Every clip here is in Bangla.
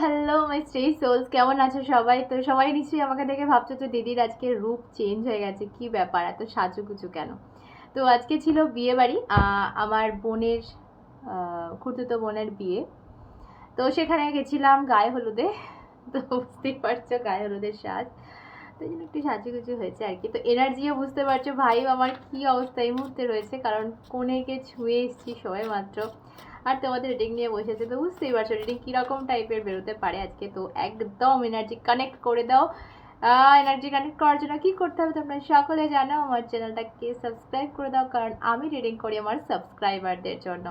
হ্যালো মাই স্ট্রে সোলস কেমন আছো সবাই? তো সবাই নিশ্চয়ই আমাকে দেখে ভাবছ তো দিদির আজকে রূপ চেঞ্জ হয়ে গেছে। কি ব্যাপার? এত সাজুগুজু কেন? তো আজকে ছিল বিয়ে বাড়ি আমার বোনের খুড়তুতো বোনের বিয়ে। তো সেখানে গেছিলাম গায়ে হলুদে। তো বুঝতেই পারছ গায়ে হলুদের সাজ তো এই জন্য একটু সাজুগুজু হয়েছে আর কি। তো এনার্জিও বুঝতে পারছ ভাই আমার কি অবস্থা এই মুহূর্তে রয়েছে, কারণ কোনেকে ছুঁয়ে এসেছি সবাই মাত্র। আর তোমাদের রিডিং নিয়ে বসেছে, তো বুঝতেই পারছ রিডিং কীরকম টাইপের বেরোতে পারে আজকে, তো একদম এনার্জি কানেক্ট করে দাও। এনার্জি কানেক্ট করার জন্য কী করতে হবে তোমরা সকলে জানো, আমার চ্যানেলটাকে সাবস্ক্রাইব করে দাও, কারণ আমি রিডিং করি আমার সাবস্ক্রাইবারদের জন্য।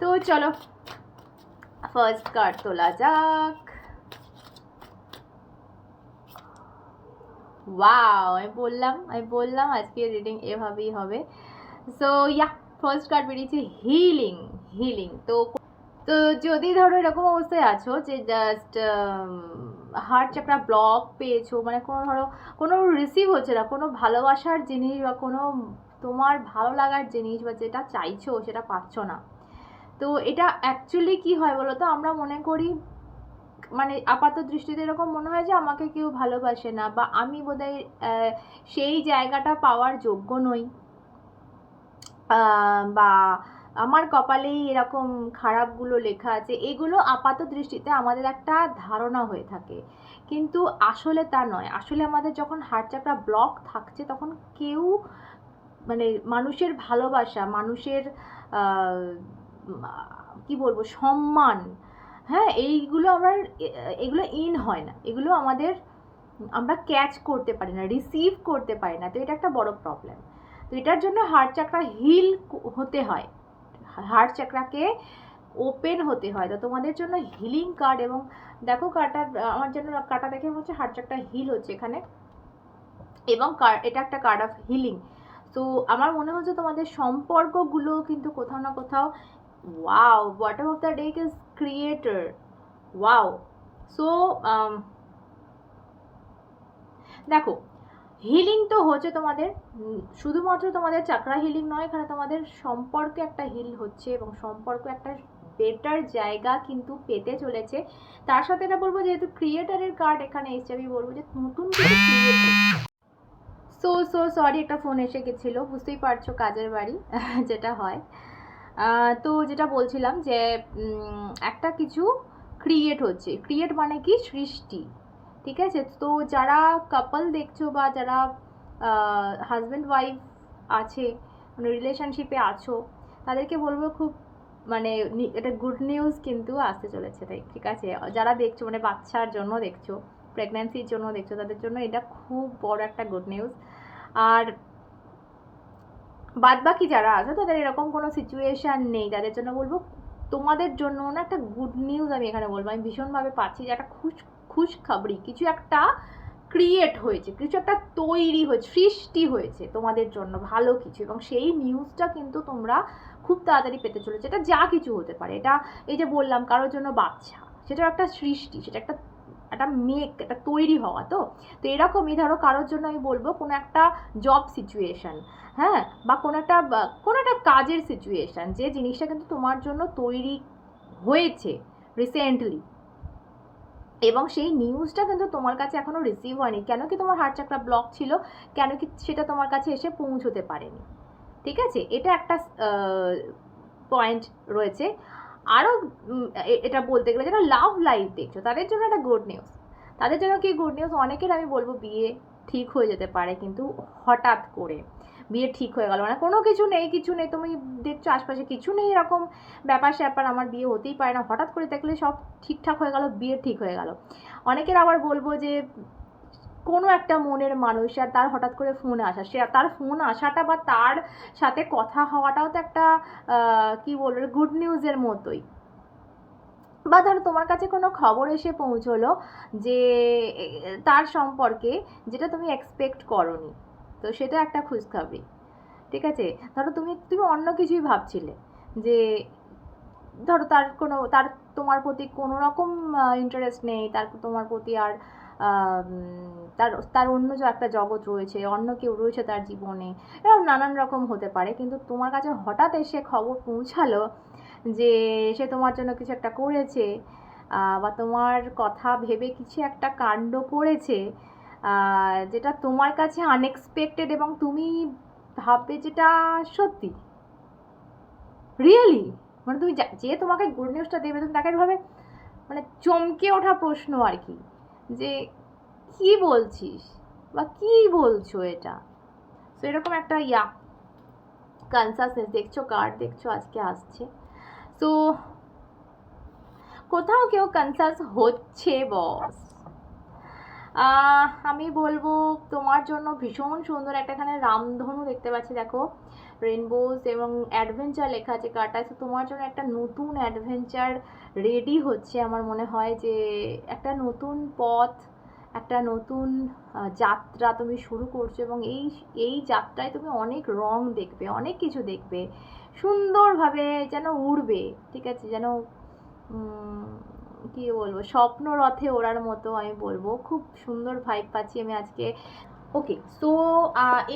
তো চলো ফার্স্ট কার্ড তোলা যাক। ওয়াও আমি বললাম আমি বললাম আজকে রিডিং এভাবেই হবে। সো ইয়া ফার্স্ট কার্ড বেরিয়েছে হিলিং হিলিং তো তো যদি ধরো এরকম অবস্থায় আছো যে জাস্ট হার্ট চাকরা ব্লক পেয়েছ মানে কোনো ধরো, কোনো রিসিভ হচ্ছে না, কোনো ভালোবাসার জিনিস বা কোনো তোমার ভালো লাগার জিনিস বা যেটা চাইছো সেটা পাচ্ছ না, তো এটা অ্যাকচুয়ালি কি হয় বলো তো আমরা মনে করি মানে আপাত দৃষ্টিতে এরকম মনে হয় যে আমাকে কেউ ভালোবাসে না বা আমি বোধহয় সেই জায়গাটা পাওয়ার যোগ্য নই বা আমার কপালেই এরকম খারাপগুলো লেখা আছে, এগুলো আপাত দৃষ্টিতে আমাদের একটা ধারণা হয়ে থাকে। কিন্তু আসলে তা নয়। আসলে আমাদের যখন হার্ট চাকরা ব্লক থাকছে, তখন কেউ মানে মানুষের ভালোবাসা, মানুষের কি বলব, সম্মান হ্যাঁ এইগুলো আমরা, এগুলো ইন হয় না। এগুলো আমাদের, আমরা ক্যাচ করতে পারি না রিসিভ করতে পারি না। তো এটা একটা বড় প্রবলেম তো এটার জন্য হার্ট চাকরা হিল হতে হয়। হার্ট চাকরাকে ওপেন হতে হয়। তো তোমাদের জন্য হিলিং কার্ড এবং দেখো কার্ডটা আমার জন্য কার্ডটা দেখে মনে হচ্ছে হার্ট চাকরা হিল হচ্ছে এখানে। এবং এটা একটা কার্ড অফ হিলিং তো আমার মনে হচ্ছে তোমাদের সম্পর্কগুলো কিন্তু কোথাও না কোথাও wow bottom of the deck is creator wow so দেখো হিলিং তো হচ্ছে তোমাদের শুধুমাত্র তোমাদের চাকরা হিলিং নয়, এখানে তোমাদের সম্পর্কে একটা হিল হচ্ছে এবং সম্পর্ক একটা বেটার জায়গা কিন্তু পেতে চলেছে। তার সাথে এটা বলব যেহেতু ক্রিয়েটারের কার্ড এখানে এসছে, আমি বলব যে নতুন সো সো সরি একটা ফোন এসে গেছিল, বুঝতেই পারছ কাজের বাড়ি, যেটা হয়। তো যেটা বলছিলাম যে একটা কিছু ক্রিয়েট হচ্ছে। ক্রিয়েট মানে কি? সৃষ্টি। ঠিক আছে তো যারা কাপল দেখছ বা যারা হাজব্যান্ড ওয়াইফ আছে মানে রিলেশনশিপে আছো তাদেরকে বলব খুব মানে এটা গুড নিউজ কিন্তু আসতে চলেছে তাই ঠিক আছে যারা দেখছ মানে বাচ্চার জন্য দেখছ প্রেগন্যান্সির জন্য দেখছ তাদের জন্য এটা খুব বড় একটা গুড নিউজ আর বাদ বাকি যারা আছে, তাদের এরকম কোনো সিচুয়েশান নেই। তাদের জন্য বলব, তোমাদের জন্য না একটা গুড নিউজ আমি এখানে বলব। আমি ভীষণভাবে পাচ্ছি যে একটা খুশ খুশ খাবরি কিছু একটা ক্রিয়েট হয়েছে, কিছু একটা তৈরি হয়েছে, সৃষ্টি হয়েছে তোমাদের জন্য ভালো কিছু এবং সেই নিউজটা কিন্তু তোমরা খুব তাড়াতাড়ি পেতে চলেছে। এটা যা কিছু হতে পারে, এটা এই যে বললাম কারোর জন্য বাচ্চা সেটা একটা সৃষ্টি, সেটা একটা একটা মেক একটা তৈরি হওয়া তো? তো এরকমই ধরো কারোর জন্য আমি বলব কোনো একটা জব সিচুয়েশন হ্যাঁ? বা কোনো একটা কোনো একটা কাজের সিচুয়েশন যে জিনিসটা কিন্তু তোমার জন্য তৈরি হয়েছে রিসেন্টলি এবং সেই নিউজটা কিন্তু তোমার কাছে এখনও রিসিভ হয়নি। কেন কি তোমার হার্ট চাকরা ব্লক ছিল? কেন কি সেটা তোমার কাছে এসে পৌঁছতে পারেনি? ঠিক আছে? এটা একটা পয়েন্ট রয়েছে। আরও এটা বলতে গেলে যারা লাভ লাইফ দেখছ, তাদের জন্য একটা গুড নিউজ তাদের জন্য কি গুড নিউজ অনেকের আমি বলব বিয়ে ঠিক হয়ে যেতে পারে, কিন্তু হঠাৎ করে বিয়ে ঠিক হয়ে গেল। মানে কোনো কিছু নেই কিছু নেই। তুমি দেখছ আশপাশে কিছু নেই এরকম ব্যাপার স্যাপার। আমার বিয়ে হতেই পারে না। হঠাৎ করে দেখলে সব ঠিকঠাক হয়ে গেল, বিয়ে ঠিক হয়ে গেল। অনেকের আবার বলব যে, কোনো একটা মনের মানুষ আর তার হঠাৎ করে ফোন আসা, সে তার ফোন আসাটা বা তার সাথে কথা হওয়াটাও তো একটা কি বলব গুড নিউজের মতোই। বা ধরো তোমার কাছে কোনো খবর এসে পৌঁছলো যে তার সম্পর্কে যেটা তুমি এক্সপেক্ট করনি। তো সেটা একটা খুশখবরি ঠিক আছে? ধরো তুমি তুমি অন্য কিছুই ভাবছিলে যে, ধরো তার কোনো, তার তোমার প্রতি কোনো রকম ইন্টারেস্ট নেই, তার তোমার প্রতি আর তার তার অন্য যে একটা জগৎ রয়েছে, অন্য কেউ রয়েছে তার জীবনে, এরকম নানান রকম হতে পারে। কিন্তু তোমার কাছে হঠাৎ এসে খবর পৌঁছালো যে, সে তোমার জন্য কিছু একটা করেছে বা তোমার কথা ভেবে কিছু একটা কাণ্ড করেছে যেটা তোমার কাছে আনএক্সপেক্টেড এবং তুমি ভাববে যেটা সত্যি। রিয়েলি মানে তুমি যা- তোমাকে গুড নিউজটা দেবে, তুমি তাকে ভাবে মানে চমকে ওঠা প্রশ্ন আর কি, যে কি বলছিস বা কি বলছো এটা? তো এরকম একটা ইয়া কনসাসনেস দেখছ কার্ড দেখছ, আজকে আসছে। তো কোথাও কেউ কনসাস হচ্ছে বস আমি বলব তোমার জন্য ভীষণ সুন্দর একটা এখানে রামধনু দেখতে পাচ্ছি, দেখো। রেনবোজ এবং অ্যাডভেঞ্চার লেখা আছে কার্ডটায় তো তোমার জন্য একটা নতুন অ্যাডভেঞ্চার রেডি হচ্ছে আমার মনে হয় যে একটা নতুন পথ, একটা নতুন যাত্রা তুমি শুরু করছ এবং এই এই যাত্রায় তুমি অনেক রং দেখবে, অনেক কিছু দেখবে। সুন্দরভাবে যেন উড়বে, ঠিক আছে? যেন কি বলব, স্বপ্ন রথে ওড়ার মতো আমি বলব। খুব সুন্দর ভাইব পাচ্ছি আমি আজকে। ওকে সো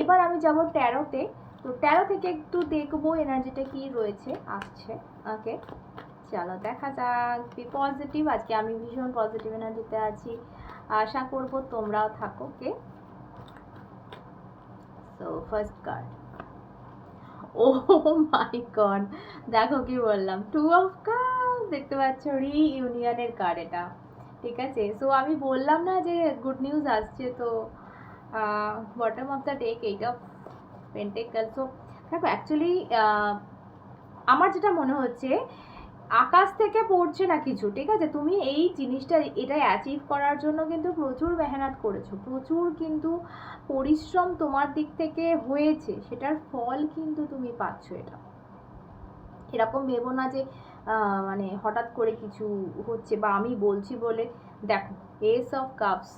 এবার আমি যাব তেরোতে। তো তেরো থেকে একটু দেখব এনার্জিটা কি রয়েছে। আসছে। ওকে চলো দেখা যাক। বি পজিটিভ আজকে আমি ভীষণ পজিটিভ এনার্জিতে আছি। আশা করব তোমরাও থাকো। কে so first card oh my God দেখো কি বললাম। টু অফ কাপ দেখতে পাচ্ছ রি ইউনিয়নের কার্ড এটা, ঠিক আছে? সো আমি বললাম না যে গুড নিউজ আসছে, তো bottom of the deck eight pentacle so দেখো অ্যাকচুয়ালি আমার যেটা মনে হচ্ছে, আকাশ থেকে পড়ছে না কিছু, ঠিক আছে? তুমি এই জিনিসটা, এটা অ্যাচিভ করার জন্য কিন্তু প্রচুর মেহনত করেছ, প্রচুর কিন্তু পরিশ্রম তোমার দিক থেকে হয়েছে, সেটার ফল কিন্তু তুমি পাচ্ছ এটা। এরকম ভেবো না যে মানে হঠাৎ করে কিছু হচ্ছে বা আমি বলছি বলে, দেখো এস অফ কাপস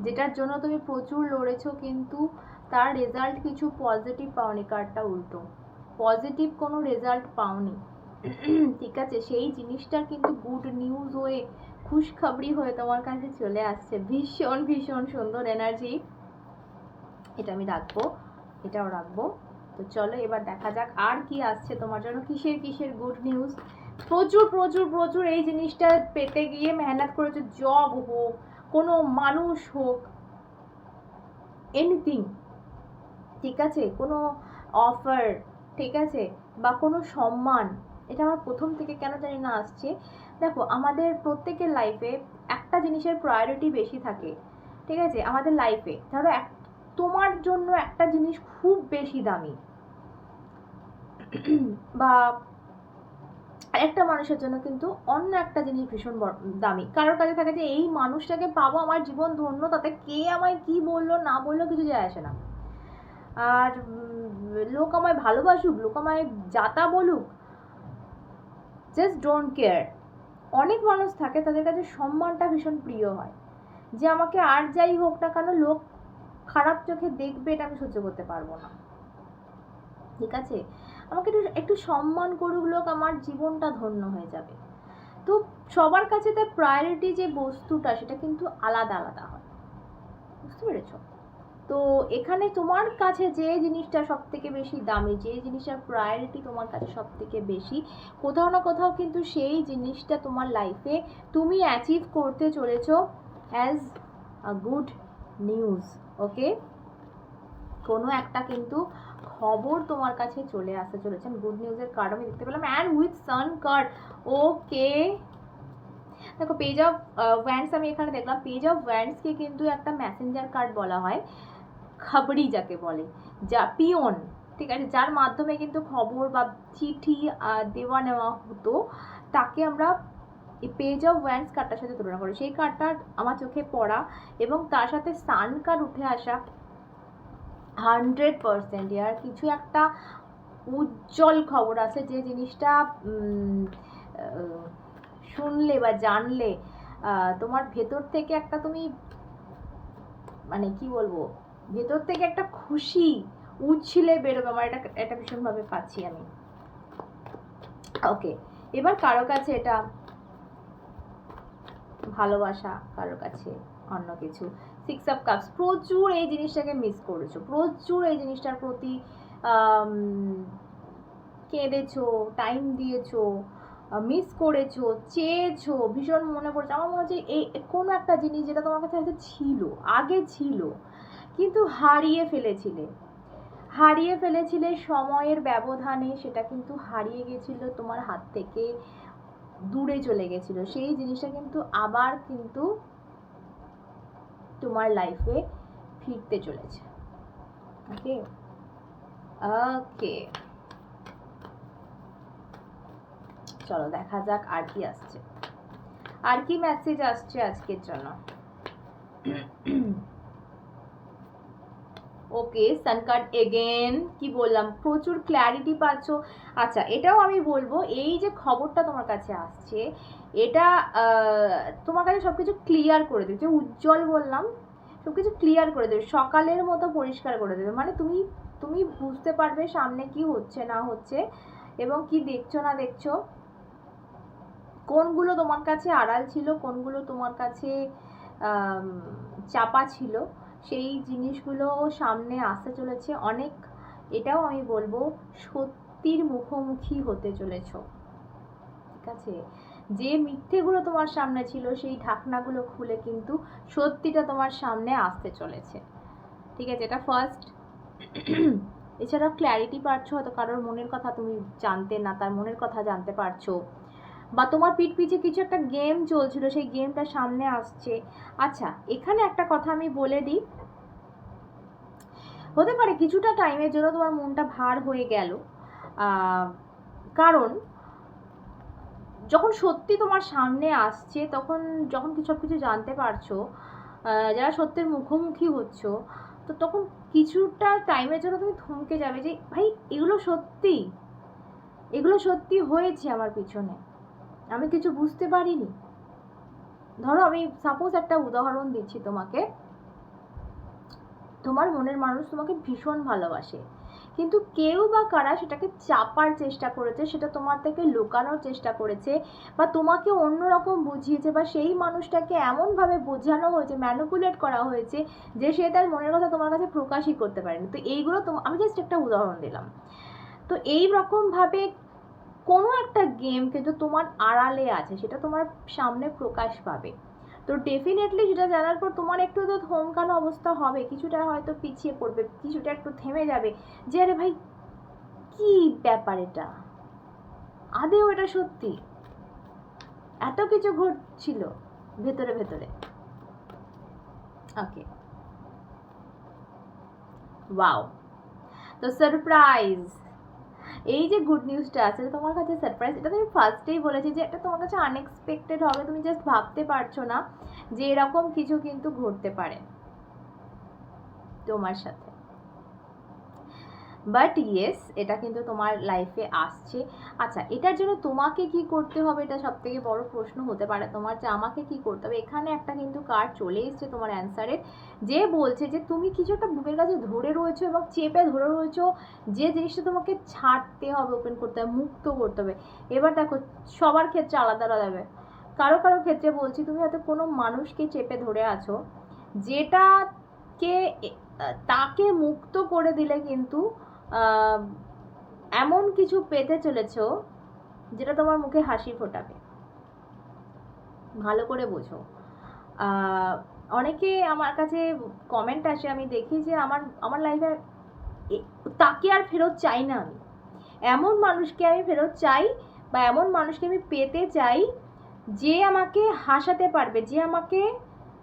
যেটার জন্য তুমি প্রচুর লড়েছো কিন্তু তার রেজাল্ট কিছু পজিটিভ পাওনি কার্ডটা উল্টো। পজিটিভ কোনো রেজাল্ট পাওনি। ঠিক আছে, সেই জিনিসটার কিন্তু গুড নিউজ হয়ে, খুশখবরি হয়ে তোমার কাছে চলে আসছে। ভীষণ ভীষণ সুন্দর এনার্জি এটা আমি রাখব, এটাও রাখব। তো চলো এবার দেখা যাক আর কি আসছে তোমার জন্য। কিসের কিসের গুড নিউজ প্রচুর প্রচুর প্রচুর এই জিনিসটা পেতে গিয়ে মেহনত করেছ জব হোক, কোনো মানুষ হোক এনিথিং ঠিক আছে? কোনো অফার ঠিক আছে? বা কোনো সম্মান, এটা আমার প্রথম থেকে কেন জানি না আসছে। দেখো, আমাদের প্রত্যেকের লাইফে একটা জিনিসের প্রায়োরিটি বেশি থাকে, ঠিক আছে? আমাদের লাইফে ধরো এক তোমার জন্য একটা জিনিস খুব বেশি দামি। বা একটা মানুষের জন্য কিন্তু অন্য একটা জিনিস ভীষণ দামি। কারোর কাছে থাকে যে, এই মানুষটাকে পাবো আমার জীবন ধন্য, তাতে কে আমায় কি বলল, না বলল, কিছু যায় আসে না। আর লোক আমায় ভালোবাসুক, লোক আমায় যাতা বলুক জাস্ট ডোন্ট কেয়ার অনেক মানুষ থাকে তাদের কাছে সম্মানটা ভীষণ প্রিয় হয়। যে আমাকে আর যাই হোক না কেন, লোক খারাপ চোখে দেখবে এটা আমি সহ্য করতে পারব না। ঠিক আছে? আমাকে একটু একটু সম্মান করুক লোক, আমার জীবনটা ধন্য হয়ে যাবে। তো সবার কাছে তার প্রায়োরিটি যে বস্তুটা, সেটা কিন্তু আলাদা আলাদা হয়। বুঝতে পেরেছ? তো এখানে তোমার কাছে যে জিনিসটা সব থেকে বেশি দামি, যে জিনিসটার প্রায়োরিটি তোমার কাছে সব থেকে বেশি, কোথাও না কোথাও কিন্তু সেই জিনিসটা তোমার লাইফে তুমি অ্যাচিভ করতে চলেছো as a good news okay কোনো একটা কিন্তু খবর তোমার কাছে চলে আসতে চলেছেন গুড নিউজের কার্ড আমি দেখতে পেলাম। And with sun card okay দেখো পেজ অফ ভ্যান্স আমি এখানে দেখলাম। পেজ অফ ভ্যান্সকে কিন্তু একটা মেসেঞ্জার কার্ড বলা হয়। খাবড়ি যাকে বলে। যা পিওন ঠিক আছে? যার মাধ্যমে কিন্তু খবর বা চিঠি দেওয়া নেওয়া হতো, তাকে আমরা এই পেজ অফ ওয়ান্স কার্ডটার সাথে তুলনা করি। সেই কার্ডটা আমার চোখে পড়া এবং তার সাথে সান কার্ড উঠে আসা হান্ড্রেড পারসেন্ট ইয়ার কিছু একটা উজ্জ্বল খবর আছে যে জিনিসটা শুনলে বা জানলে তোমার ভেতর থেকে একটা তুমি মানে কি বলব, ভেতর থেকে একটা খুশি উচ্ছিলে বেরোবে। আমার এটা এটা ভীষণভাবে পাচ্ছি আমি। ওকে এবার কারও কাছে এটা ভালোবাসা কারোর কাছে, অন্য কিছু। সিক্স অফ কাপস প্রচুর এই জিনিসটাকে মিস করেছ। প্রচুর এই জিনিসটার প্রতি কেঁদেছো টাইম দিয়েছ মিস করেছ, চেয়েছো, ভীষণ মনে পড়ছে। আমার মনে হচ্ছে এই কোনো একটা জিনিস যেটা তোমার কাছে হয়তো ছিল, আগে ছিল, কিন্তু হারিয়ে ফেলেছিলে। হারিয়ে ফেলেছিলে সময়ের ব্যবধানে, সেটা কিন্তু হারিয়ে গেছিল তোমার হাত থেকে। দূরে চলে গেছিল। সেই জিনিসটা কিন্তু আবার কিন্তু তোমার লাইফে ফিরতে চলেছে। ওকে ওকে চলো, দেখা যাক আর কি আসছে। আর কি মেসেজ আসছে আজকের জন্য? ওকে সানকার্ড এগেন কি বললাম? প্রচুর ক্ল্যারিটি পাচ্ছ। আচ্ছা এটাও আমি বলব, এই যে খবরটা তোমার কাছে আসছে, এটা তোমার কাছে সব কিছু ক্লিয়ার করে দেবে। যে উজ্জ্বল বললাম সব কিছু ক্লিয়ার করে দেবে, সকালের মতো পরিষ্কার করে দেবে। মানে তুমি তুমি বুঝতে পারবে সামনে কি হচ্ছে, না হচ্ছে, এবং কি দেখছ, না দেখছ। কোনগুলো তোমার কাছে আড়াল ছিল, কোনগুলো তোমার কাছে চাপা ছিল সেই জিনিসগুলো সামনে আসতে চলেছে। অনেক, এটাও আমি বলব, সত্যির মুখোমুখি হতে চলেছ। ঠিক আছে? যে মিথ্যেগুলো তোমার সামনে ছিল, সেই ঢাকনাগুলো খুলে কিন্তু সত্যিটা তোমার সামনে আসতে চলেছে। ঠিক আছে? এটা ফার্স্ট এছাড়াও ক্ল্যারিটি পাচ্ছ, হয়তো কারোর মনের কথা তুমি জানতে না, তার মনের কথা জানতে পারছ। বা তোমার পিঠ পিছে কিছু একটা গেম চলছিল, সেই গেমটা সামনে আসছে। আচ্ছা এখানে একটা কথা আমি বলে দিই। হতে পারে কিছুটা টাইমের জন্য তোমার মনটা ভার হয়ে গেল। কারণ যখন সত্যি তোমার সামনে আসছে, তখন যখন কিছু সব কিছু জানতে পারছ যারা সত্যের মুখোমুখি হচ্ছ, তো তখন কিছুটা টাইমের জন্য তুমি থমকে যাবে যে, ভাই, এগুলো সত্যি। এগুলো সত্যি হয়েছে আমার পিছনে। আমি কিছু বুঝতে পারিনি। ধরো আমি সাপোজ একটা উদাহরণ দিচ্ছি তোমাকে। তোমার মনের মানুষ তোমাকে ভীষণ ভালোবাসে। কিন্তু কেউ বা কারা সেটাকে চাপার চেষ্টা করেছে, সেটা তোমার থেকে লুকানোর চেষ্টা করেছে, বা তোমাকে অন্যরকম বুঝিয়েছে, বা সেই মানুষটাকে এমনভাবে বোঝানো হয়েছে ম্যানুপুলেট করা হয়েছে, যে সে তার মনের কথা তোমার কাছে প্রকাশই করতে পারেনি। তো এইগুলো আমি জাস্ট একটা উদাহরণ দিলাম। তো এই রকমভাবে কোনো একটা গেম কিন্তু তোমার আড়ালে আছে, সেটা তোমার সামনে প্রকাশ পাবে। তো ডেফিনেটলি সেটা জানার পর তোমার একটু তো থমকানো অবস্থা হবে, কিছুটা হয়তো পিছিয়ে পড়বে, কিছুটা একটু থেমে যাবে। যে আরে ভাই, কি ব্যাপার এটা? আদেও এটা সত্যি? এত কিছু ঘটছিল ভেতরে ভেতরে। ওকে ওয়াও তো সারপ্রাইজ এই যে গুড নিউজটা আছে তোমার কাছে সারপ্রাইজ এটা তুমি ফার্স্টেই বলেছি যে এটা তোমার কাছে আনএক্সপেক্টেড হবে, তুমি জাস্ট ভাবতে পারছ না যে এরকম কিছু কিন্তু ঘটতে পারে তোমার সাথে। বাট ইয়েস এটা কিন্তু তোমার লাইফে আসছে। আচ্ছা এটার জন্য তোমাকে কি করতে হবে? এটা সব থেকে বড় প্রশ্ন হতে পারে তোমার যে আমাকে কি করতে হবে। এখানে একটা কিন্তু কার্ড চলে এসছে তোমার অ্যান্সারের যে বলছে যে তুমি কিছু একটা বুকের কাছে ধরে রয়েছো এবং চেপে ধরে রয়েছো, যে জিনিসটা তোমাকে ছাড়তে হবে ওপেন করতে হবে, মুক্ত করতে হবে। এবার দেখো, সবার ক্ষেত্রে আলাদা আলাদা হবে কারও কারও ক্ষেত্রে বলছি, তুমি হয়তো কোনো মানুষকে চেপে ধরে আছো, যেটাকে তাকে মুক্ত করে দিলে কিন্তু এমন কিছু পেতে চলেছো যেটা তোমার মুখে হাসি ফোটাবে। ভালো করে বোঝো। অনেকে আমার কাছে কমেন্ট আসে, আমি দেখি যে আমার আমার লাইফে তাকে আর ফেরত চাই না আমি। এমন মানুষকে আমি ফেরত চাই বা এমন মানুষকে আমি পেতে চাই যে আমাকে হাসাতে পারবে, যে আমাকে,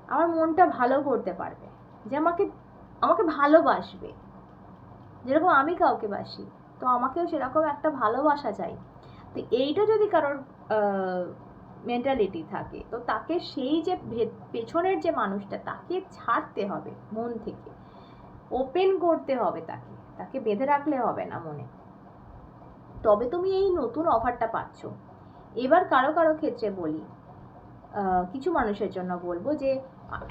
আমার মনটা ভালো করতে পারবে, যে আমাকে আমাকে ভালোবাসবে। যেরকম আমি কাউকে বাসি, তো আমাকেও সেরকম একটা ভালোবাসা চাই। তো এইটা যদি কারোর মেন্টালিটি থাকে, তো তাকে সেই যে পেছনের যে মানুষটা, তাকে ছাড়তে হবে মন থেকে। ওপেন করতে হবে তাকে তাকে বেঁধে রাখলে হবে না মনে। তবে তুমি এই নতুন অফারটা পাচ্ছ। এবার কারও কারও ক্ষেত্রে বলি কিছু মানুষের জন্য বলব যে,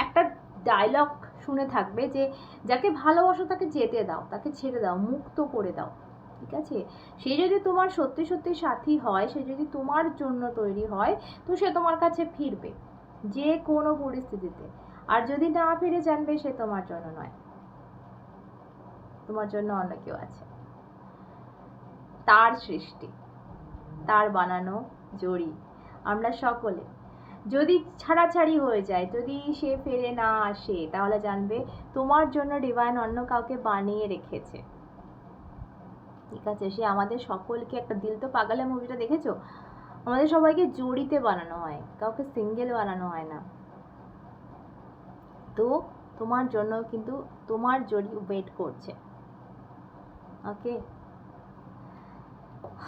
একটা ডায়লগ শুনে থাকবে যে যাকে ভালোবাসো তাকে যেতে দাও, তাকে ছেড়ে দাও, মুক্ত করে দাও, ঠিক আছে? সে যদি তোমার সত্যি সত্যি সাথী হয়, সে যদি তোমার জন্য তৈরি হয়, তো সে তোমার কাছে ফিরবে যে কোনো পরিস্থিতিতে। আর যদি না ফিরে জানবে, সে তোমার জন্য নয়। তোমার জন্য অন্য কেউ আছে। তার সৃষ্টি, তার বানানো জড়ি, আমরা সকলে যদি ছাড়াছাড়ি হয়ে যায়, যদি সে ফেরে না আসে, তাহলে জানবে তোমার জন্য ডিভাইন অন্য কাউকে বানিয়ে রেখেছে। ঠিক আছে, সে আমাদের সকলকে একটা দিল। তো পাগালে মুভিটা দেখেছ? আমাদের সবাইকে জড়িতে বানানো হয়, কাউকে সিঙ্গেল বানানো হয় না। তো তোমার জন্য কিন্তু তোমার জড়ি ওয়েট করছে। ওকে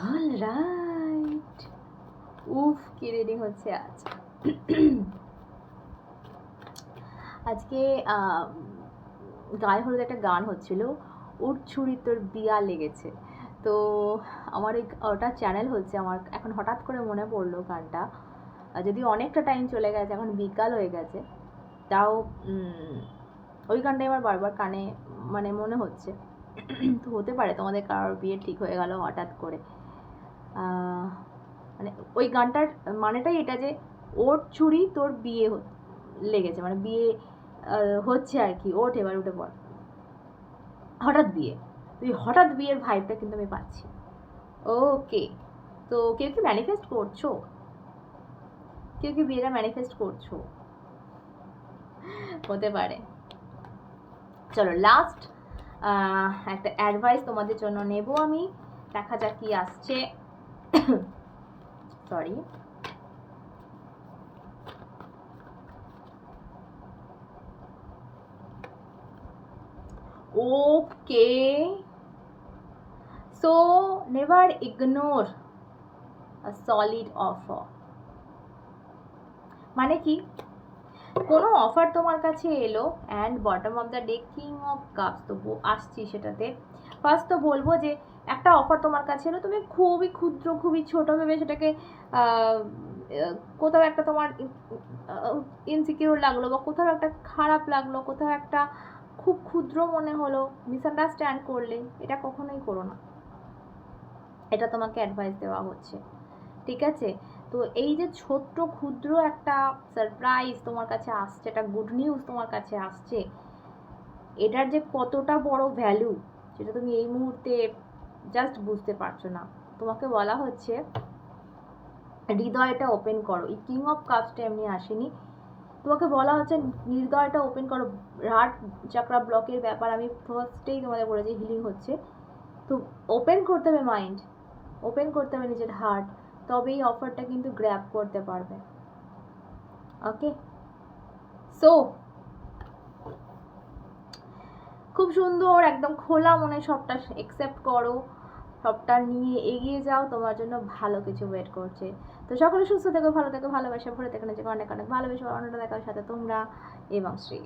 অল রাইট উফ, কি রেডি হচ্ছে আজ। আজকে গায়ে হলুদ একটা গান হচ্ছিল উঠ ছুরি তোর বিয়া লেগেছে। তো আমার এই ওটা চ্যানেল হচ্ছে, আমার এখন হঠাৎ করে মনে পড়ল গানটা। যদি অনেকটা টাইম চলে গেছে, এখন বিকাল হয়ে গেছে, তাও ওই গানটাই আমার বারবার কানে মানে মনে হচ্ছে। তো হতে পারে তোমাদের কারোর বিয়ে ঠিক হয়ে গেল হঠাৎ করে। মানে ওই গানটার মানেটাই এটা যে ওর ছুরি তোর বিয়ে লেগেছে মানে বিয়ে হচ্ছে আর কি, ওঠ এবার, উঠে পড়। হঠাৎ বিয়ে, তুই হঠাৎ বিয়ের ভাইবটা কিন্তু আমি পাচ্ছি। ওকে তো কেউ কি ম্যানিফেস্ট করছ? কেউ কি বিয়েটা ম্যানিফেস্ট করছ? হতে পারে। চলো লাস্ট একটা অ্যাডভাইস তোমাদের জন্য নেব আমি। দেখা যাক কি আসছে। Sorry okay. So, never ignore a solid offer. মানে কি? কোনো অফার তোমার কাছে এলো and bottom of the day king of cups তো আসছি সেটাতে। ফার্স্ট তো বলব যে, একটা অফার তোমার কাছে এলো, তুমি খুবই ক্ষুদ্র, খুবই ছোট ভেবে সেটাকে কোথাও একটা তোমার ইনসিকিউর লাগল বা কোথাও একটা খারাপ লাগল, কোথাও একটা খুব ক্ষুদ্র মনে হলো মিসআন্ডারস্ট্যান্ড করলে, এটা কখনোই করো না। এটা তোমাকে অ্যাডভাইস দেওয়া হচ্ছে। ঠিক আছে? তো এই যে ছোট্ট, ক্ষুদ্র একটা সারপ্রাইজ তোমার কাছে আসছে, একটা গুড নিউজ তোমার কাছে আসছে, এটার যে কতটা বড় ভ্যালু সেটা তুমি এই মুহূর্তে জাস্ট বুঝতে পারছ না। তোমাকে বলা হচ্ছে, হৃদয়টা ওপেন করো। এই কিং অফ কাপসটা এমনি আসেনি। তোমাকে বলা হচ্ছে হৃদয়টা ওপেন করো। হার্ট চাকরা ব্লকের ব্যাপার, আমি ফার্স্টেই তোমাদের বলেছি হিলিং হচ্ছে। তো ওপেন করতে হবে মাইন্ড ওপেন করতে হবে নিজের হার্ট তবেই অফারটা কিন্তু গ্র্যাব করতে পারবে। ওকে সো খুব সুন্দর, একদম খোলা মনে সবটা একসেপ্ট করো, সবটা নিয়ে এগিয়ে যাও, তোমার জন্য ভালো কিছু ওয়েট করছে। তো সকলে সুস্থ থেকো, ভালো থেকো, ভালোবাসা, ভরে থেকো নিজেকে অনেক অনেক ভালোবেসে। অন্যটা দেখার সাথে তোমরা এবং শ্রী